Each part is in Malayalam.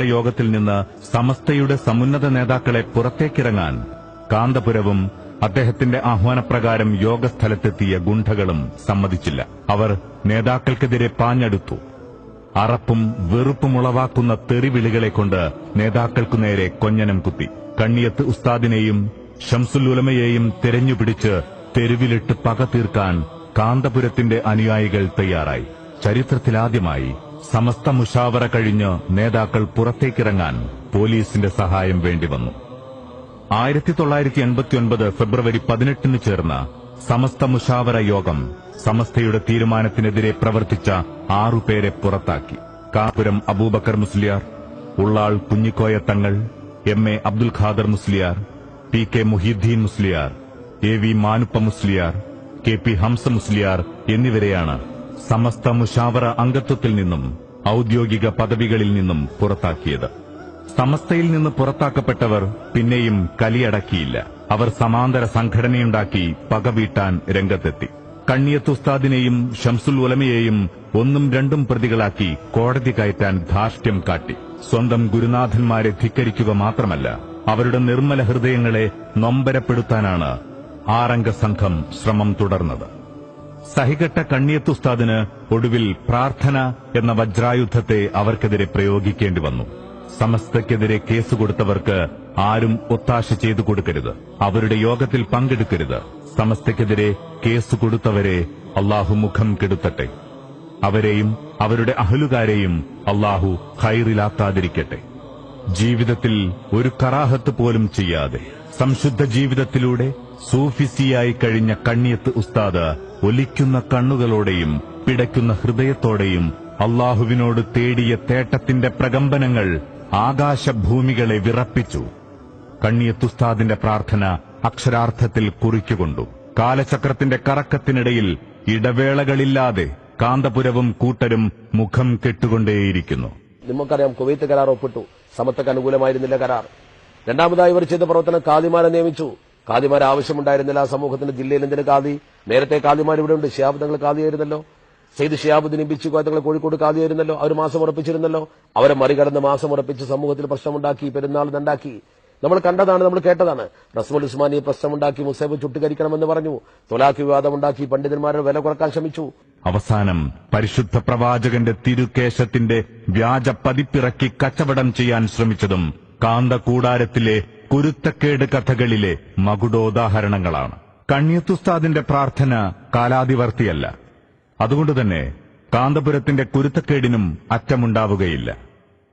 യോഗത്തിൽ നിന്ന് സമസ്തയുടെ സമുന്നത നേതാക്കളെ പുറത്തേക്കിറങ്ങാൻ കാന്തപുരവും അദ്ദേഹത്തിന്റെ ആഹ്വാനപ്രകാരം യോഗസ്ഥലത്തെത്തിയ ഗുണ്ടകളും സമ്മതിച്ചില്ല. അവർ നേതാക്കൾക്കെതിരെ പാഞ്ഞെടുത്തു. അറപ്പും വെറുപ്പും ഉളവാക്കുന്ന തെറിവിളികളെ കൊണ്ട് നേതാക്കൾക്കു നേരെ കൊഞ്ഞനം കുത്തി. കണ്ണിയത്ത് ഉസ്താദിനെയും ഷംസുൽ ഉലമയെയും തെരഞ്ഞുപിടിച്ച് തെരുവിലിട്ട് പക തീർക്കാൻ കാന്തപുരത്തിന്റെ അനുയായികൾ തയ്യാറായി. ചരിത്രത്തിലാദ്യമായി സമസ്ത മുഷാവറ കഴിഞ്ഞ് നേതാക്കൾ പുറത്തേക്കിറങ്ങാൻ പോലീസിന്റെ സഹായം വേണ്ടിവന്നു ആയിരത്തി തൊള്ളായിരത്തി എൺപത്തിയൊൻപത് ഫെബ്രുവരി പതിനെട്ടിന് ചേർന്ന സമസ്ത മുഷാവറ യോഗം സമസ്തയുടെ തീരുമാനത്തിനെതിരെ പ്രവർത്തിച്ച ആറുപേരെ പുറത്താക്കി. കാപുരം Abubakar Musliyar Ullal Kunhikoya Thangal M A Abdul Khader Musliyar P K Muhiyuddin Musliyar A V Manuppa Musliyar K P Hamza Musliyar എന്നിവരെയാണ് സമസ്ത മുഷാവറ അംഗത്വത്തിൽ നിന്നും ഔദ്യോഗിക പദവികളിൽ നിന്നും പുറത്താക്കിയത്. സമസ്തയിൽ നിന്ന് പുറത്താക്കപ്പെട്ടവർ പിന്നെയും കലിയടക്കിയില്ല. അവർ സമാന്തര സംഘടനയുണ്ടാക്കി പകവീട്ടാൻ രംഗത്തെത്തി. കണ്ണിയത്ത് ഉസ്താദിനെയും ഷംസുൽ ഉലമയെയും ഒന്നും രണ്ടും പ്രതികളാക്കി കോടതി കയറ്റാൻ ധാർഷ്ട്യം കാട്ടി. സ്വന്തം ഗുരുനാഥന്മാരെ ധിക്കരിക്കുക മാത്രമല്ല അവരുടെ നിർമ്മല ഹൃദയങ്ങളെ നൊമ്പരപ്പെടുത്താനാണ് ആറംഗ സംഘം ശ്രമം തുടർന്നത്. സഹികെട്ട കണ്ണിയത്തുസ്താദിന് ഒടുവിൽ പ്രാർത്ഥന എന്ന വജ്രായുദ്ധത്തെ അവർക്കെതിരെ പ്രയോഗിക്കേണ്ടി വന്നു. സമസ്തയ്ക്കെതിരെ കേസ് കൊടുത്തവർക്ക് ആരും ഒത്താശ ചെയ്തു കൊടുക്കരുത്. അവരുടെ യോഗത്തിൽ പങ്കെടുക്കരുത്. സമസ്തയ്ക്കെതിരെ കേസ് കൊടുത്തവരെ അള്ളാഹു മുഖം കെടുത്തട്ടെ. അവരെയും അവരുടെ അഹലുകാരെയും അള്ളാഹു ഹൈറിലാക്കാതിരിക്കട്ടെ ജീവിതത്തിൽ ഒരു കറാഹത്ത് പോലും ചെയ്യാതെ സംശുദ്ധ ജീവിതത്തിലൂടെ സൂഫിസിയായി കഴിഞ്ഞ കണ്ണിയത്ത് ഉസ്താദ് ഒലിക്കുന്ന കണ്ണുകളോടെയും പിടയ്ക്കുന്ന ഹൃദയത്തോടെയും അള്ളാഹുവിനോട് തേടിയ തേട്ടത്തിന്റെ പ്രകമ്പനങ്ങൾ ആകാശഭൂമികളെ വിറപ്പിച്ചു. കണ്ണിയത്തുസ്താദിന്റെ പ്രാർത്ഥന അക്ഷരാർത്ഥത്തിൽ കുറിക്കുകൊണ്ടു കാലചക്രത്തിന്റെ കറക്കത്തിനിടയിൽ ഇടവേളകളില്ലാതെ കാന്തപുരവും കൂട്ടരും മുഖം കെട്ടുകൊണ്ടേയിരിക്കുന്നു. നിങ്ങൾക്കറിയാം കുവൈത്ത് കരാർ ഒപ്പിട്ടു. സമത്വക്ക് അനുകൂലമായിരുന്നില്ല കരാർ. രണ്ടാമതായി ഇവർ ചെയ്ത പ്രവർത്തനം കാദിമാരെ നിയമിച്ചു. കാദിമാരെ ആവശ്യമുണ്ടായിരുന്നില്ല ആ സമൂഹത്തിന്റെ ജില്ലയിൽ എന്തിന് കാതി നേരത്തെ കാദിമാർ ഇവിടെ ഉണ്ട് ഷിയാബ് തങ്ങൾ കാതിയായിരുന്നല്ലോ സെയ്ദ് ഷിയാബുദ്ദീൻ ഇമ്പിച്ചു തങ്ങൾ കോഴിക്കോട് കാതിയായിരുന്നല്ലോ അവർ മാസം ഉറപ്പിച്ചിരുന്നല്ലോ. അവരെ മറികടന്ന് മാസം ഉറപ്പിച്ച് സമൂഹത്തിൽ പ്രശ്നമുണ്ടാക്കി പെരുന്നാൾ ഉണ്ടാക്കി നമ്മൾ കണ്ടതാണ് നമ്മൾ കേട്ടതാണ്. റസ്മുൽ ഉസ്മാനി പ്രശ്നമുണ്ടാക്കി മുസൈബ് ചുട്ടുകരിക്കണമെന്ന് പറഞ്ഞു. തൊലാഖ് വിവാദമുണ്ടാക്കി പണ്ഡിതന്മാരെ വില കുറയ്ക്കാൻ ശ്രമിച്ചു. അവസാനം പരിശുദ്ധ പ്രവാചകന്റെ തിരുകേശത്തിന്റെ വ്യാജ പതിപ്പിറക്കി കച്ചവടം ചെയ്യാൻ ശ്രമിച്ചതും കാന്തകൂടാരത്തിലെ കുരുത്തക്കേട് കഥകളിലെ മകുടോദാഹരണങ്ങളാണ്. കണ്യത്തുസ്താദിന്റെ പ്രാർത്ഥന കാലാതിവർത്തിയല്ല. അതുകൊണ്ടുതന്നെ കാന്തപുരത്തിന്റെ കുരുത്തക്കേടിനും അറ്റമുണ്ടാവുകയില്ല.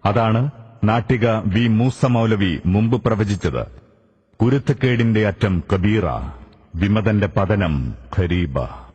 അതാണ് നാട്ടിക വി. മൂസ മൗലവി മുമ്പ് പ്രവചിച്ചത്. കുരുത്തക്കേടിന്റെ അറ്റം കബീറ വിമതന്റെ പതനം ഖരീബ.